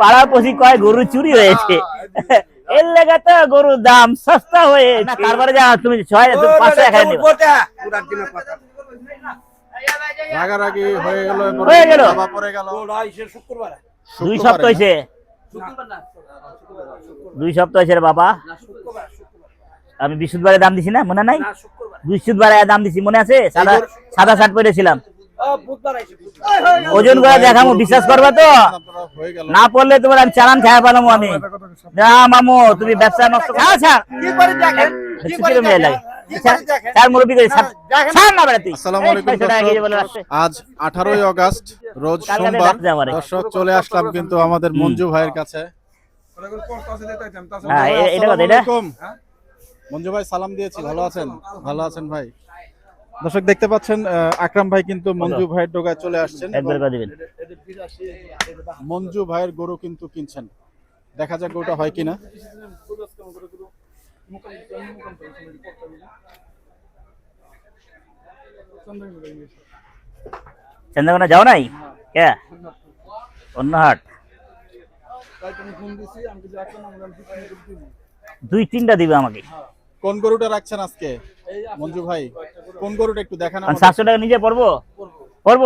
পাড়াপড়শি কয় গরু চুরি হয়েছে। এর লেগে তো গরুর দাম সস্তা হয়ে তারপরে যা তুমি ছয় পাঁচশো টাকা রাগারাগি হয়ে গেল হয়ে গেল। বাবা পড়ে গেল। দুই সপ্তাহ হয়েছে। দুই সপ্তাহ হয়েছে রে বাবা। আমি বৃহস্পতিবারে দাম দিছি না মনে নাই? বৃহস্পতিবারে দাম দিছি মনে আছে? সাদা সাদা শার্ট পরেছিলাম। ওজন করে দেখামো বিশ্বাস করবে তো? হয়ে না পড়লে তোমার আমি চালান খাওয়া পেলাম আমি। না মামু তুমি ব্যবসা নষ্ট করে। দর্শক। রাখছে। আজ আঠারোই আগস্ট রোজ সোমবার। দর্শক চলে আসলাম কিন্তু আমাদের মঞ্জু ভাইয়ের কাছে। হ্যাঁ। মঞ্জু ভাই সালাম দিয়েছি। ভালো আছেন? ভালো আছেন ভাই? দর্শক দেখতে পাচ্ছেন আকরাম ভাই কিন্তু মঞ্জু ভাইয়ের ডোগায় চলে আসছেন। মঞ্জু ভাইয়ের গরু কিন্তু কিনছেন। দেখা যাক গরুটা হয় কিনা। চন্দ্রকোনা যাও নাই? কে? অন্য হাট দুই তিনটা দিবে আমাকে। কোন গরুটা রাখছেন আজকে? মঞ্জু ভাই। কোন গরুটা একটু দেখান সাতশো টাকা নিজে পড়ব পড়ব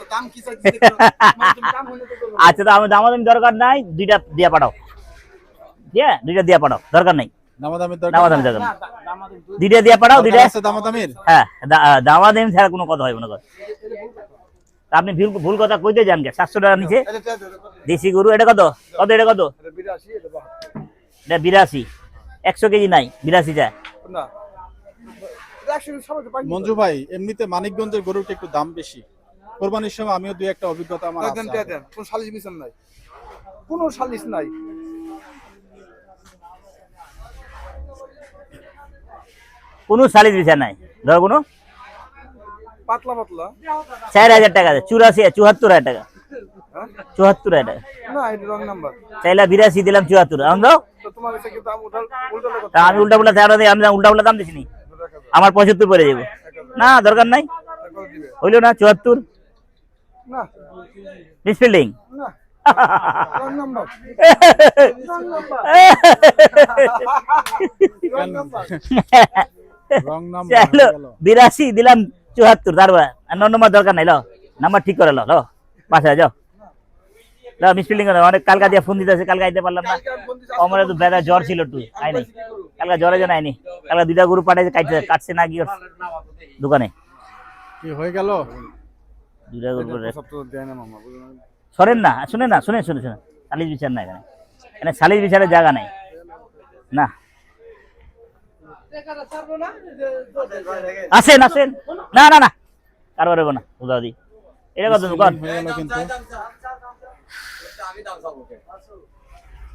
আচ্ছা তো আমি দামাদামি দরকার নাই দুইটা দিয়া পাঠাও। দিয়ে? দুইটা দিয়া পাঠাও দরকার নাই। দুইটা দিয়া পাঠাও দুইটা হ্যাঁ দামাদামি ছাড়া কোনো কথা হয় মনে কর। আপনি ভুল ভুল কথা কইতে যান কে সাতশো টাকা নিচে। দেশি গরু এটা কত? কত এটা কত? এটা বিরাশি একশো কেজি নাই বিরাশি চায় মঞ্জু ভাই এমনিতে মানিকগঞ্জের গরুটা একটু দাম বেশি। কোরবানির সময় আমিও দুই একটা অভিজ্ঞতা আমার আছে। কোন সালিশ মিশন নাই। কোন সালিশ নাই। কোনো সালিশ বিচার নাই। ধর কোনো। পাতলা পাতলা। চার হাজার টাকা চুরাশি চুয়াত্তর হাজার টাকা। চুয়াত্তর হাজার টাকা। না এটা রং নাম্বার। চাইলা বিরাশি দিলাম চুয়াত্তর। আমরা তো তোমার কাছে কি দাম আমি উল্টা উল্টা আমি উল্টা উল্টা দাম দিছি নি। আমার পঁচাত্তর পরে যাব। না দরকার নাই। হইল না চুয়াত্তর। না। মিসফিল্ডিং না। Wrong number wrong number wrong number wrong number চাইলো গেল। বিরাশি দিলাম চুয়াত্তর তারপর আর ন নম্বর দরকার নাই ল। নাম্বার ঠিক করে ল লো। পাশে যাও লো মিসফিল্ডিং অনেক কালকা দিয়ে ফোন দিতেছে কালকে আইতে পারলাম না। আমার তো বেদা জ্বর ছিল একটু আই নাই কালকে জ্বরে জন আইনি। কালকে দুইটা গরু পাঠাইছে কাটছে কাটছে না গিয়ে দোকানে। কি হয়ে গেল? দুইটা গরু পাঠাইছে। সব তো দেয় না মামা সরেন না শুনে না শুনে শুনে শুনে। সালিশ বিচার না এখানে। এখানে সালিশ বিচারের জায়গা নাই। না। আসেন আসেন। না না না। কারবার হব না উদাও দি। এটা কত কিন্তু।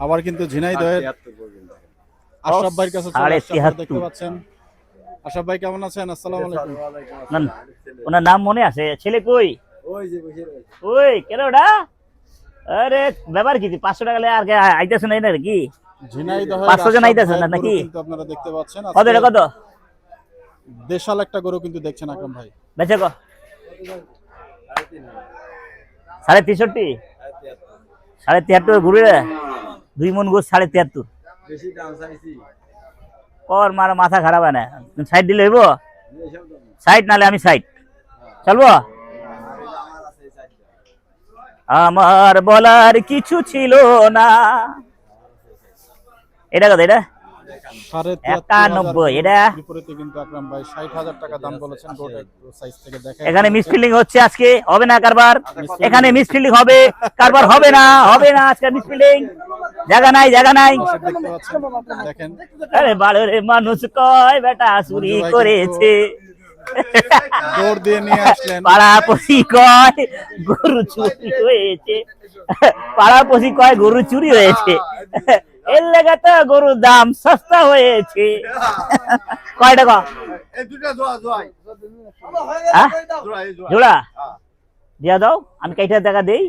আবার কিন্তু ঝিনাইদহের আশরাফ ভাইয়ের কাছে দেখতে পাচ্ছেন। আশরাফ ভাই কেমন আছেন? আসসালামু আলাইকুম। না, না, ওনার নাম মনে আছে? ছেলে কই? ওই কেন ওটা? আরে ব্যাপার কি? পাঁচশো টাকা লে আর কে না কি ঝিনাইদহের পাঁচশো জন আশরাফ আইতাছেন ভাইয়ের নাকি? কিন্তু আপনারা দেখতে পাচ্ছেন। কত কত? দেশাল একটা গরু কিন্তু দেখছেন আকরাম ভাই। বেচে কো। সাড়ে তেষট্টি? সাড়ে তিয়াত্তর। ঘুরে দুই মন গোস সাড়ে তিয়াত্তর। কর মার মাথা খারাপ হয় না। সাইড দিলে হইব? সাইড নালে আমি সাইড। চলবো? আমার বলার কিছু ছিল না। এটা কথা এটা? এখানে মিসফিল্ডিং হচ্ছে আজকে হবে না কারবার? এখানে মিসফিল্ডিং হবে কারবার হবে না হবে না আজকে মিসফিল্ডিং জায়গা নাই জায়গা নাই। আরে বাড়রে মানুষ কয় বেটা চুরি করেছে। দৌড় দিয়ে নিয়ে আসলেন। পাড়াপড়শি কয় গরু চুরি হয়েছে। পাড়াপড়শি কয় গরু চুরি হয়েছে। এর লেগে তো গরুর দাম সস্তা হয়েছে। কয় টাকা? এই দুটা জোয়া জোয়াই হ্যাঁ? জোড়া দিয়া দাও আমি কাইটা টাকা দেই।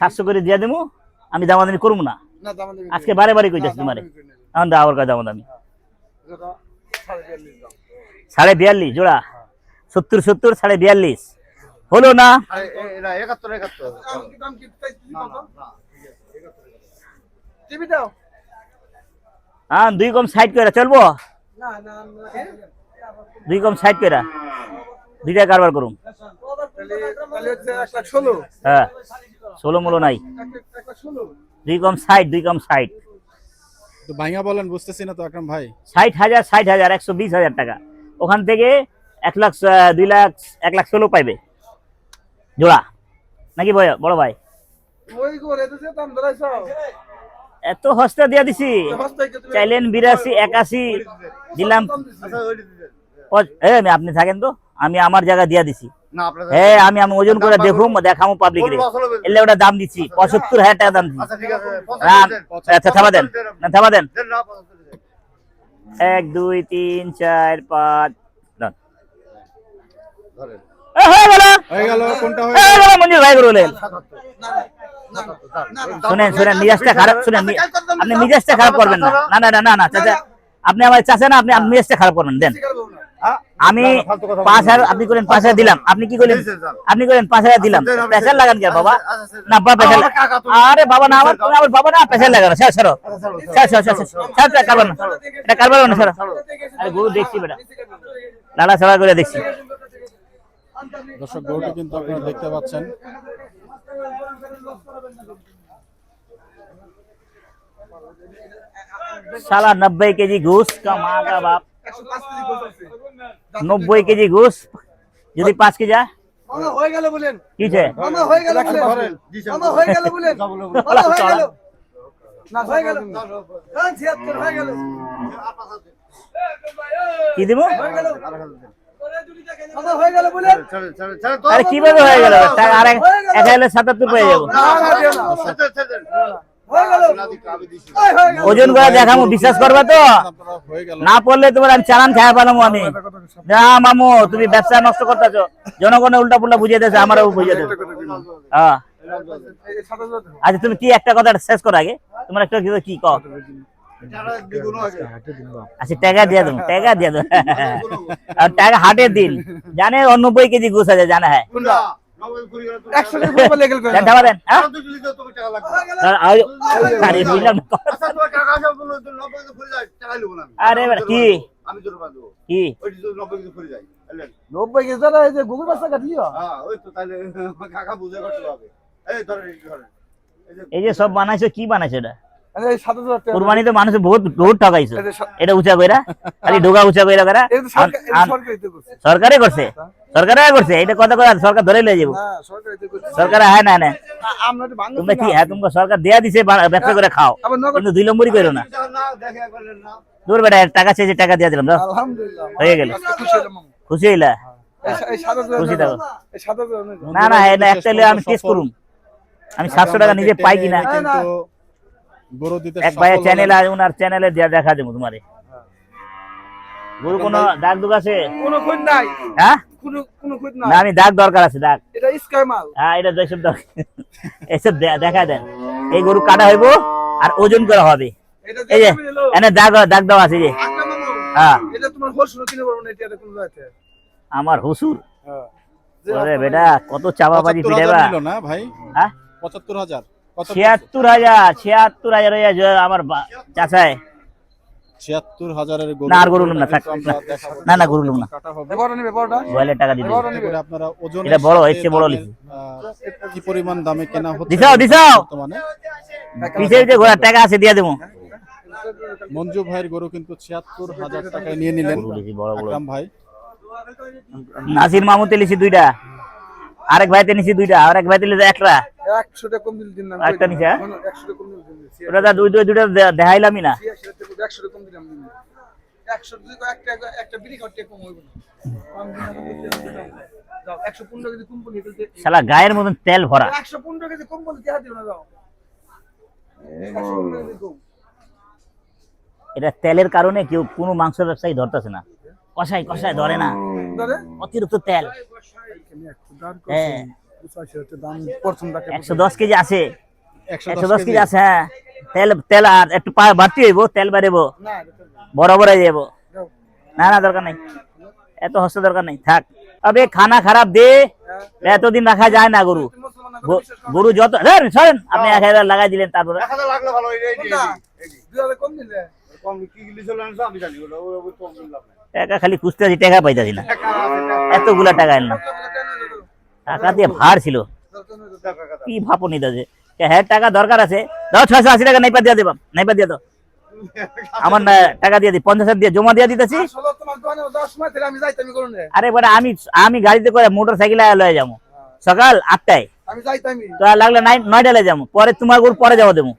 সাতশো করে দিয়া দেবো আমি দামাদামি করব না। না আজকে বারে বারে কইতেছি তোমারে। এখন দাও আমার কাছে দামাদামি। সাড়ে বিয়াল্লিশ দাম সাড়ে বিয়াল্লিশ জোড়া? সত্তর সত্তর সাড়ে বিয়াল্লিশ। হলো না? একাত্তর একাত্তর। টিভি দাও। হ্যাঁ দুই কম সাইড করে চলবো? না না দুই কম সাইড করে দুইটা কারবার ষোলো। হ্যাঁ ষোলো মূলো নাই। দুই কম সাইড দুই কম সাইড তো ভাইয়া বলেন বুঝতেছি না তো আকরাম ভাই। ষাট হাজার ষাট হাজার একশো বিশ হাজার টাকা। ওখান থেকে এক লাখ দুই লাখ এক লাখ ষোলো পাইবে। জোড়া। নাকি বড় ভাই? ওই করে দাম ধরাইছ। এত হস্তা দিয়া দিছি। চাইলেন বিরাশি একাশি দিলাম। আমি- আপনি থাকেন তো? আমি আমার জায়গা দিয়া দিছি। হ্যাঁ আমি আমি ওজন করে দেখুম দেখামো পাবলিক রে। এলে ওটা দাম দিচ্ছি পঁচাত্তর হাজার টাকা দাম দিচ্ছি আচ্ছা ঠিক আছে। রান আচ্ছা থামা দেন না থামা দেন। এক দুই তিন চার পাঁচ ধরেন। এ, হয়ে গেল। হয়ে গেল কোনটা হয়ে হয়ে গেল? মঞ্জুর ভাই না। শুনেন শুনেন মিজাজটা খারাপ শুনেন আপনি মিজাজটা খারাপ করবেন না। না না না না না চাচা আপনি আমার চাচা না আপনি আপনি মিজাজটা খারাপ করবেন দেন। হ্যাঁ? আমি পাঁচ হাজার আপনি করেন পাঁচ হাজার দিলাম। আপনি কি করলেন আপনি করেন পাঁচ হাজার দিলাম। দেন, প্রেশার লাগান কে বাবা? আচ্ছা, আচ্ছা, না বাবা প্রেশার আরে বাবা না আমার তুমি আমার বাবা না প্রেশার লাগানো। স্যার সরো আচ্ছা, sir sir sir sir sir কারবার না। এটা কারবার না স্যার আরে গরু দেখছি বেটা। লালা ছাড়া করে দেখছি। দর্শক গরুটি কিন্তু আপনারা দেখতে পাচ্ছেন। সালা নব্বই কেজি ঘুষ কা মা কা বাপ। নব্বই কেজি ঘুষ যদি পাঁচ কেজি হয়ে। গেল বলেন। কি হয়ে গেল বলেন। ধরেন, দিছেন। মামা হয়ে গেল বলেন। হয়ে গেল। না হয়ে গেল। হ্যাঁ হয়ে গেল। কি দিব? হয়ে গেল। আরে কীভাবে হয়ে গেল? এক- সাতাত্তর পেয়ে যাব। ওজন করে দেখামো, বিশ্বাস করবে তো? না পড়লে তোমার আমি চালান খাওয়া পেলাম আমি। না মামু, তুমি ব্যবসা নষ্ট করতেছো। জনগণের উল্টা পুল্টা বুঝিয়ে দিয়েছ, আমারও বুঝিয়ে দিয়েছ। হ্যাঁ। আচ্ছা তুমি কি একটা কথা শেষ করো আগে? তোমার একটা কি- কি আচ্ছা টাকা দিয়ে দেবো টাকা দিয়ে দেবো আর টাকা হাটে দিন। জানে নব্বই কেজি ঘুষ আছে জানা হ্যাঁ। হ্যাঁ। আরও। আচ্ছা, কি? নব্বই কেজি এই যে গুগল পাসটা কাটলিও হ্যাঁ, ওই তো তাহলে কাকা বুঝে করতে হবে। এই ধরেন, এই ধরেন। এই যে এই যে সব বানাইছো কি বানাইছো এটা? কুরবানি তো মানুষ বহুত বহুত ঠকাইছো এটা উঁচা কইরা খালি ঢোকা উঁচা কইরা করা। সরকার- করছে। সরকারে করছে? সরকারে করছে? এটা কথা কথা সরকার ধরে লয়ে যাব সরকারি হ্যাঁ না না। তোমরা কি হ্যাঁ তোমরা সরকার দেয়া দিছে ব্যবসা করে খাও। কিন্তু দুই নম্বরই করো না। দূর বেটা টাকা চেয়েছে টাকা দিয়ে দিলাম। হয়ে গেল। খুশি হলাম মামা। খুশি হইলা? খুশি থাকো। না না এটা একটা আমি টেস্ট করুম। আমি সাতশো টাকা নিজে পাই কিনা। কিন্তু গরু দিতে এক চ্যানেল আর ওনার চ্যানেলে দিয়া দেখা দেবো তোমারে। গরু কোনো দাগ দুগ আছে? কোনো খোঁজ নাই। হ্যাঁ? কোনো কোনো খোঁজ না আমি দাগ দরকার আছে দাগ। এটা স্কাই মাল। হ্যাঁ এটা এসব দরকার এসব দেখা দেন। এই গরু কাটা হইব আর ওজন করা হবে। এটা এই যে এনে দাগ দাগ দেওয়া আছে যে। হ্যাঁ। এটা তোমার কিনে পারব না এটা কোনো আমার হুসুর হ্যাঁ। ওরে বেটা কত চাপাবাজি পিটাইবা না ভাই? হ্যাঁ? পঁচাত্তর হাজার। কত ছিয়াত্তর হাজার ছিয়াত্তর হাজার আমার চাচায় ছিয়াত্তর হাজারের গরু না, গরু না, না। গরু বয়লের টাকা দিতে বড় আপনারা এটা বড়, লিখি। কি পরিমাণ দামে কেনা হচ্ছে দিছাও, দিছাও। বর্তমানে? যে ঘোড়ার টাকা আছে দিয়ে দেবো। মঞ্জু ভাইয়ের গরু কিন্তু ছিয়াত্তর হাজার টাকায় নিয়ে নিলেন। আকরাম ভাই। নাসির মামুতে লিছি দুইটা। আরেক ভাইতে নিছি দুইটা আরেক ভাইতে লিছি একটা একশো টাকা কম দিল দিন না আরেকটা নিছে? একশো টাকা কম দিল দিন ওটা তো দুই দুই দুইটা দেখাইলামই না। ছিয়াশি টাকা কম দিলাম। দিন একশো টাকা একটা একটা বিড়ি খাওয়ার কম হইব না। কম দিন না, কম দিন না, যাও একশো পনেরো কেজি কম পড়ে শালা গায়ের মতন তেল ভরা। একশো পনেরো কেজি কম বলে দিও না যাও একশো পনেরো কেজি কম। এটা তেলের কারণে কেউ কোনো মাংস ব্যবসায়ী ধরতেছে না। কষাই কষাই ধরে না। অতিরিক্ত তেল। হ্যাঁ। একশো দশ কেজি আছে। একশো দশ কেজি। আছে হ্যাঁ। তেল তেল আর একটু পা- বাড়তি হইব তেল বাড়িব। না না। বড় বড় হয়ে যাব না না দরকার নেই। এত হস্ত দরকার নেই। থাক। আবে খানা খারাপ দে। হ্যাঁ। এতদিন রাখা যায় না গরু। গরু যত সরেন। আপনি এক হাজার লাগাই দিলেন তারপরে। টাকা খালি খুঁজতে আছি টাকা পাইতাছি না। এতগুলা টাকা এনলাম টাকা দিয়ে ভার ছিল। কি ভাপনি দাজে হ্যাঁ টাকা দরকার আছে। দাও ছয়শো আশি টাকা নাইপা দিয়ে দেবাম নাইপা দিয়ে দাও। আমার না টাকা দিয়ে দি পঞ্চাশ দিয়ে জমা দিয়ে দিতেছি। আরে বলে আমি আমি গাড়িতে করে মোটর সাইকেলে লয়ে যাব। সকাল আটটায়। তো লাগলে নাই নয়টায় যাব। পরে তোমার গরু পরে যাব দেবো।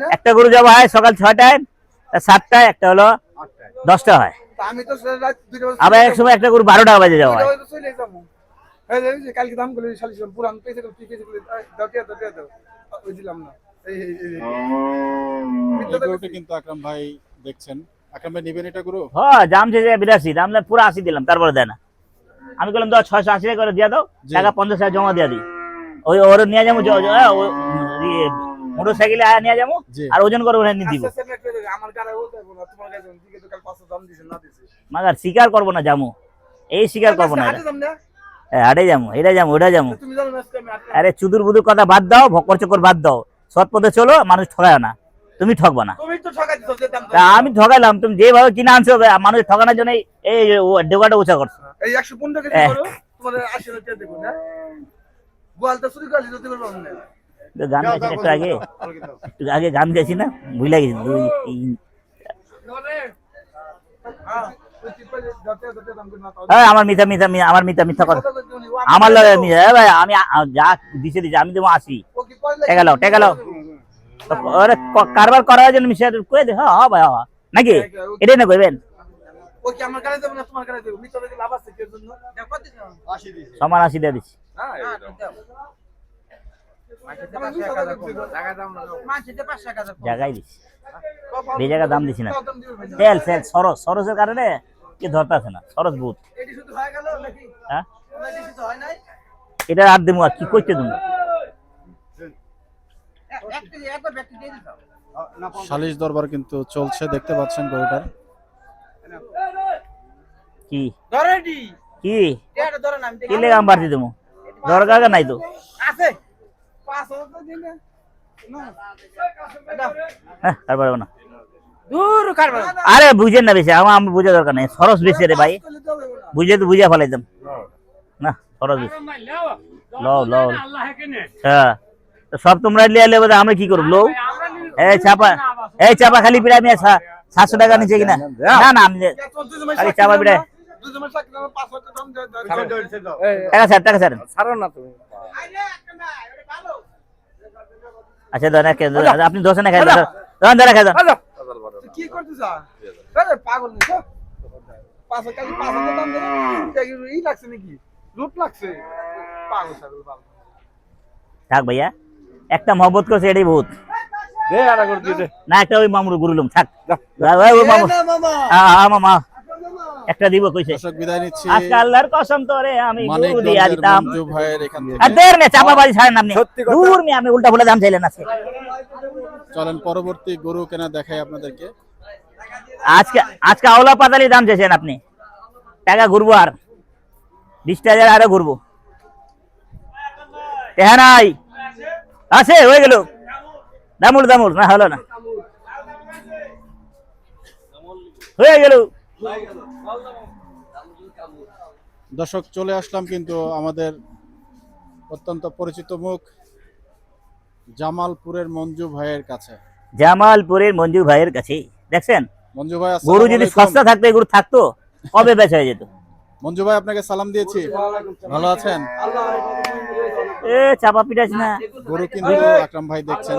না একটা গরু যাব হয় সকাল ছয়টায় সাতটায় একটা হলো। দশটা হয়। আবার এক সময় একটা গরু বারোটা বাজে যাওয়া হয়। কালকে দাম পুরান পেয়েছে কি পেয়েছে দাও ওই না। কিন্তু আকরাম ভাই দেখছেন। আকরাম ভাই নেবেন এটা গরু? হ্যাঁ জাম যে বিরাশি দাম না পুরো আশি দিলাম তারপরে দেয় না। আমি বললাম দাও ছয়শো আশি টাকা করে দিয়ে দাও। টাকা পঞ্চাশ হাজার জমা দিয়ে দিই। ওই ওর নিয়ে যাব মোটর সাইকেলে আয়া নিয়ে যাব আর ওজন করে ওখানে নিয়ে দিব। মাগার স্বীকার করব না যামু এই স্বীকার করব না? হাটে যাব এটা যাব ওটা যাব আরে চুদুর বুদুর কথা বাদ দাও ভকর চকর বাদ দাও। সৎ পথে চলো মানুষ ঠকায় না। তুমি ঠকবা না। তো আমি ঠকাইলাম তুমি যেভাবে কিনে আনছো মানুষ ঠকানোর জন্য এই ডোকাটা উঁচা করছ। গান গেছি একটু আগে? একটু আগে গান গেছি না ভুলে গেছি দুই তিন হ্যাঁ হ্যাঁ আমার মিথ্যা মিথ্যা আমার মিথ্যা মিথ্যা কথা। আমার মিথ্যা এ ভাই আমি যা দিছে দিছে আমি দেবো আসি ও কি পড়লে টেকা লাও, টেকা লাও। তো ওরে কারবার করার জন্য মিশে কয়ে দে হ্যাঁ হ্যাঁ ভাই হ্যাঁ নাকি এটাই না কইবেন? ও কি আমার গাড়ি দেবো না তোমার গাড়ি দেবো? মিথ্যা দেখে লাভ আছে কেউ জন্য? দেখো কত দিছো আশি দিছি। সমান আসি দিয়ে দিচ্ছি হ্যাঁ জায়গায় দিচ্ছি এই জায়গা দাম দিছি না। তেল তেল সরস সরসের কারণে কি ধরতেছে না? সরস হয়ে গেল নাকি? হ্যাঁ? এটি শুধু হয় নাই? এটা আর দেবো আর কি করতে দেবো। সালিশ দরবার কিন্তু চলছে দেখতে পাচ্ছেন গরুটার। কি? কি? এটা ধরে না আমি কি লেগে আমি বাড়তি দেবো? দরকার নাই তো? আছে। পাঁচ হাজার তো দিন না। না হ্যাঁ আর পারব না। আরে বুঝেন না বেশি, আমার আমি বুঝে দরকার নেই। সরস বেশি রে ভাই। বুঝে তো বুঝে ফেলাইতাম। না, সরস বেশি। লও লও। হ্যাঁ। সব তোমরা লিয়ে বোধহয় আমরা কি করব, লও? এই চাপা এই চাপা খালি পিড়া টাকা নিচে কিনা। না না, আমি আরে চাপা তুমি আচ্ছা আপনি দোষে না খাই ধরেন ধরে খাই। কি করতেছ? আরে পাগল নি তো পাঁচ কালি পাঁচ হাজার দাম ই লাগছে নাকি? লুট লাগছে। পাগল ছাগল পাগল। থাক ভাইয়া একটা মহব্বত করছে এটাই বহুত। দে আড়া করে না একটা ওই মামুর গুরুলুম থাক। ওই ওই মামু। হ্যাঁ মামা। একটা দিব কইছে। দর্শক বিদায় নিচ্ছি। আজকে আল্লাহর কসম তোরে আমি গরু দিয়া দিতাম। মঞ্জু ভাইয়ের এখান আর দের নে চাপা বাজি ছাড়েন আপনি। দূর মি আমি উল্টা ফুলে দাম চাইলেন আজকে। চলেন পরবর্তী গরু কেনা দেখাই আপনাদেরকে। আজকে আজকে আওলা পাতালি দাম চাইছেন আপনি। টাকা ঘুরবো আর। বিশটা হাজার আরও ঘুরবো। হ্যাঁ নাই। আছে হয়ে গেল। দামুর দামুল না হলো না। হয়ে গেল। দর্শক চলে আসলাম কিন্তু আমাদের অত্যন্ত পরিচিত মুখ। জামালপুরের মঞ্জু ভাইয়ের কাছে। জামালপুরের মঞ্জু ভাইয়ের কাছে। দেখছেন? মঞ্জু ভাই গরু যদি সস্তা থাকতো এগুলো থাকতো কবে বেচা হয়ে যেত? মঞ্জু ভাই আপনাকে সালাম দিয়েছি। ভালো আছেন? এ চাপা পিটাস না। গরু কিন্তু আকরাম ভাই দেখছেন।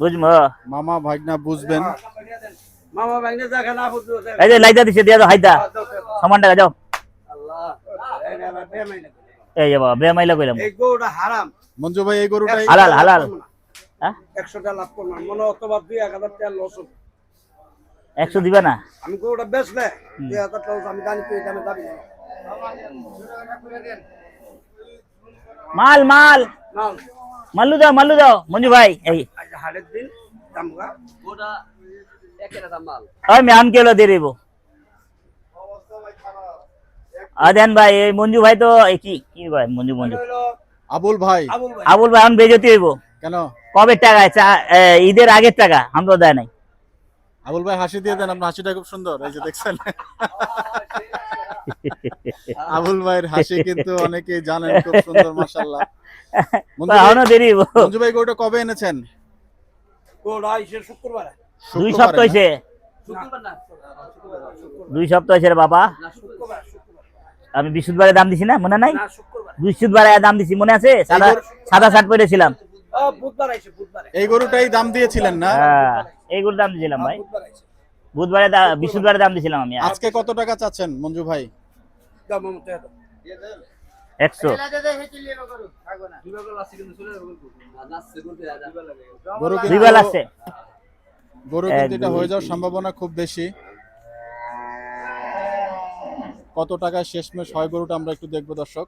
বুঝব। মামা ভাগনা বুঝবেন। মামা ভাই না দেখা না বুঝি এই যে লাইদা দিছে দিয়া দাও হাইদা। সমান টাকা যাও আল্লাহ। এই যে বাবা বেমাইলা কইলাম। এই গৌড়া হারাম। মঞ্জু ভাই এই গরুটাই হালাল হালাল। হ্যাঁ? একশো টাকা লাভ করলাম মনে অথবা দুই এক হাজার টাকা লস হবে। একশো দিবা না? আমি গরুটা বেচলে দুই হাজার টাকা loss, আমি জানি তুই দামে দাবি না। মাল মাল। নাও মাল্লু দাও মাল্লু দাও মঞ্জু ভাই এই। আজ হাটের দিন দাম গা। ওই মেহান কেলো দিয়ে দেবো। আর দেন ভাই এই মঞ্জু ভাই তো কি কি ভাই মঞ্জু মঞ্জু? আবুল ভাই। আবুল ভাই। এখন বেজতি হইব। কেন? কবে টাকা? ঈদের আগের টাকা আমরা দেয় নাই। আবুল ভাই হাসি দিয়ে দেন আপনার হাসিটা খুব সুন্দর এই যে দেখছেন। আবুল ভাইয়ের হাসি কিন্তু অনেকেই জানেন খুব সুন্দর মাশাআল্লাহ। মঞ্জু ভাই- এখনও দেরি মঞ্জু ভাই গরুটা কবে এনেছেন? এসে শুক্রবার। দুই সপ্তাহ না? দুই সপ্তাহ হয়েছে রে বাবা। আমি বৃহস্পতিবারে দাম দিছি না মনে নাই? না বৃহস্পতিবারে দাম দিছি মনে আছে? সাদা সাদা শার্ট পরেছিলাম। এই গরুটাই দাম দিয়েছিলেন না? হ্যাঁ এইগুলো দাম দিছিলাম ভাই। বুধবারে বৃহস্পতিবারে দাম দিছিলাম আমি আজকে কত টাকা চাচ্ছেন মঞ্জু ভাই? একশো। দুই বেলা আছে গরু কিন্তু এটা হয়ে যাওয়ার সম্ভাবনা খুব বেশি। কত টাকায় শেষমেশ হয় গরুটা আমরা একটু দেখব দর্শক।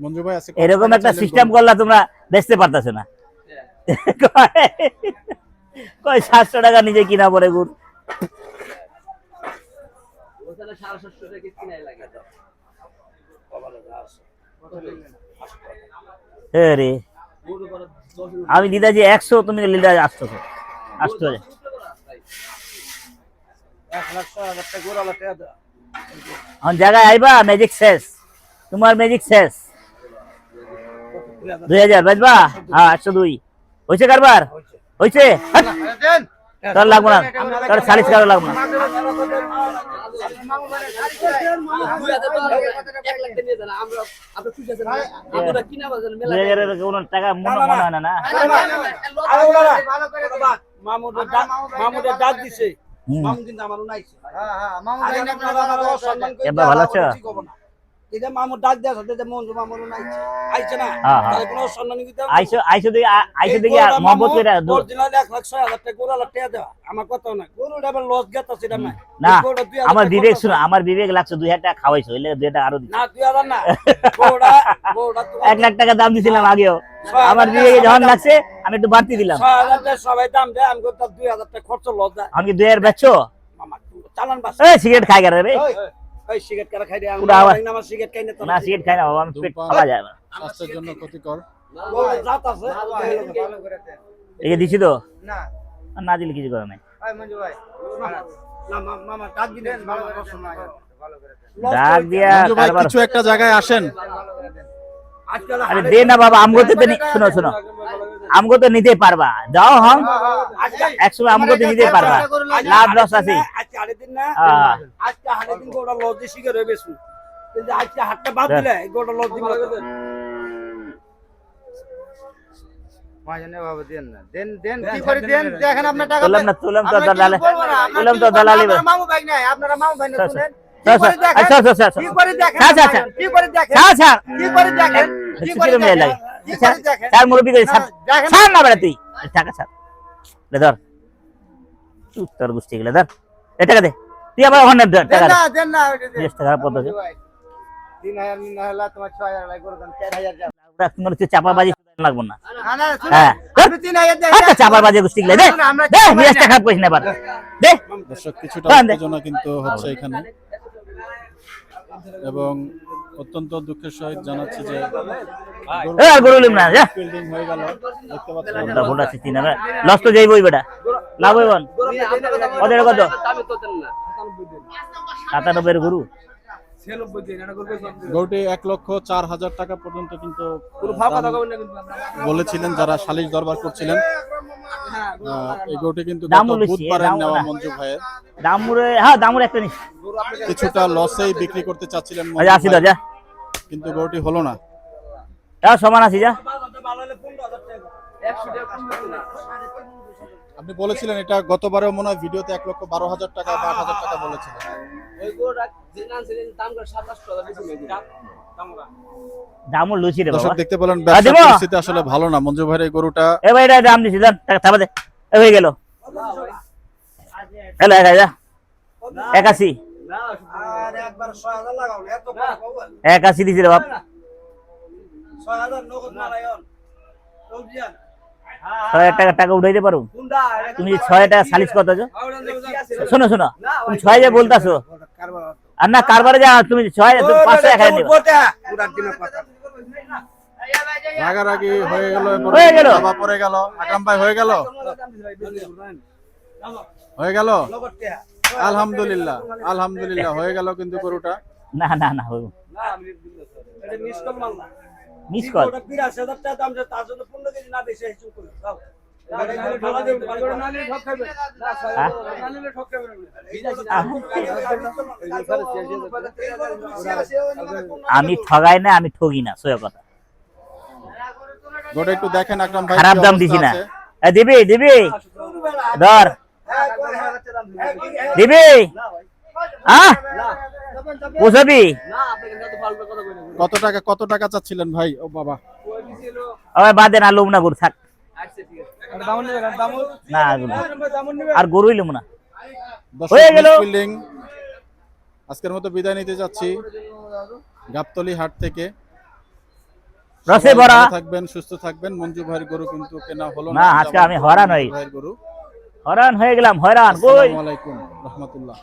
মঞ্জু ভাই আছে এরকম একটা সিস্টেম করলা তোমরা বেচতে পারতেছো না। কয় সাতশো টাকা নিজে কিনা পরে গুড় এ রে। আমি দিদা যে একশো তুমি টাকা। দেওয়া আমার জায়গায় আইবা ম্যাজিক শেষ। তোমার ম্যাজিক শেষ। দুই হাজার বাজবা? হ্যাঁ একশো দুই। হয়েছে কারবার? হয়েছে। তোর লাগবো না। তোর চালিশ কারও লাগবো না। টাকা মনে মনে হয় না না? মামুদের ডাক দিছে। মামু কিন্তু আমার ভালো আছো? এটা মামুর ডাক দেওয়া সাথে যে মঞ্জু মামুর নাইছে আইছে। না? হ্যাঁ, হ্যাঁ। তাহলে কোনো সম্মান দিতে দিকে দিকে মহব্বত করে লাখ টাকা গরু টাকা দেওয়া। আমার কথা না লস গেতা না বিবেক শুনো আমার বিবেক লাগছে দুই হাজার টাকা খাওয়াইছো এলে দুই হাজার টাকা আরও দিচ্ছি না দুই হাজার না। গরুটা গরুটা তোমার এক লাখ টাকা দাম দিছিলাম আগেও। আমার বিবেকে যখন লাগছে আমি একটু বাড়তি দিলাম। টাকা সবাই দাম দেয় আমি দুই হাজার টাকা খরচ লস দেয় আমি বেচছো? মামা চালান বাস। এই সিগারেট খাই গেলে রে ওই সিগারেট কারা খাই দেয় পুরা সিগারেট খাই না তো। না সিগারেট খাই না বাবা আমি পেট ফালা যায় না স্বাস্থ্যের জন্য ক্ষতিকর। জাত আছে? একে দিছি তো? না। না দিলে কিছু করে নাই। মঞ্জু ভাই না মামা ডাক দিলেন। মামা ডাক দিয়া মঞ্জু ভাই কারবার কিছু একটা জায়গায় আসেন। আরে দে না বাবা আমগোতে তো নি- শোনো শোনো। আমগো তো নিতে পারবা। যাও হম একসময় আমগো তো নিতে পারবা। লাভ লস আছে। আজকে হাটের দিন না। আজকে হাটের দিন গোটা দিয়ে শিকার হয়ে বেশি কিন্তু আজকে হাটটা বাদ দিলে গোটা আচ্ছা, আচ্ছা, আচ্ছা, আচ্ছা। ইয়ে মুরব্বি করে, না বেটা তুই। ধর। তোর গোষ্ঠী গুলো, ধর। এ টাকা দে। তুই আবার ওখানে টাকা দে। জিনিস টাকা পদ্ধতি। ওরা হচ্ছে চাপাবাজি লাগবো না। হ্যাঁ। আচ্ছা, চাপাবাজি গোষ্ঠী গুলো, দে। দে, জিনিসটা খারাপ করিস না এবার। দে। দর্শক কিছুটা হ্যাঁ, দেখ। উত্তেজনা কিন্তু হচ্ছে এখানে এবং অত্যন্ত দুঃখের সহিত জানাচ্ছি যে এ, আর গরু লিম না, যা। বিল্ডিং হয়ে গেল। দেখতে পাচ্ছেন ফোনটা ফোনটা সিস্টেম না লস তো যাইবই বেটা। লাভ হইবন। কত? কত সাতানব্বই গরু? গরুটি এক লক্ষ চার হাজার টাকা পর্যন্ত কিন্তু বলেছিলেন যারা সালিশ দরবার করছিলেন। এই গরুটি কিন্তু দাম গত বলেছি, বুধবারে নেওয়া মঞ্জু ভাইয়ের। দামুরে হ্যাঁ দামুর একটা কিছুটা লসেই বিক্রি করতে চাচ্ছিলেন আচ্ছা কিন্তু গরুটি হলো না। সমান আছি যা। আপনি বলেছিলেন এটা গতবারেও মনে হয় ভিডিওতে এক লক্ষ বারো হাজার টাকা বা আট হাজার টাকা বলেছিলেন। দেখতে পেলেন পরিস্থিতি আসলে ভালো না। মঞ্জু ভাইয়ের এই গরুটা এ ভাই এটা দাম দিছি দাম টাকা থাবা দে। হয়ে গেল। হ্যালো এক হাজার একাশি। আর ছয় হাজার লাগাও না, এত কম পাবো? এক আশি দিছি রে বাপ। ছয় হাজার হাজার টাকা টাকা উঠাইতে পারো। তুমি ছয় হাজার টাকা সালিশ কত শোনো শোনো। তুমি ছয় যে বলতাছো। আর না কারবারে যা তুমি ছয় পাঁচশো এক হাজার নিবা। রাগারাগি হয়ে গেল হয়ে গেল। বাবা পড়ে গেল আকাম ভাই হয়ে গেল? হয়ে গেল? আলহামদুলিল্লাহ আলহামদুলিল্লাহ হয়ে গেল কিন্তু গরুটা। না না না হইব। মিস কল আমি ঠগাই না আমি ঠগি না সোয়া কথা। একটু দেখেন আকরাম ভাই খারাপ দাম দিছি না। দিবি দিবি ধর। দিবি। হ্যাঁ পোষাবি কত টাকা কত টাকা চাচ্ছিলেন ভাই? ও বাবা। বাদে না লোম না গরু থাক। না আর গরুই লোম না হয়ে। গেল। আজকের মতো বিদায় নিতে যাচ্ছি। গাবতলি হাট থেকে। রসে ভরা। থাকবেন সুস্থ থাকবেন। মঞ্জু ভাইয়ের গরু কিন্তু কেনা হলো না, আজকে আমি হরান হই। গরু। হরান হয়ে গেলাম হরান আসসালামু আলাইকুম রহমতুল্লাহ।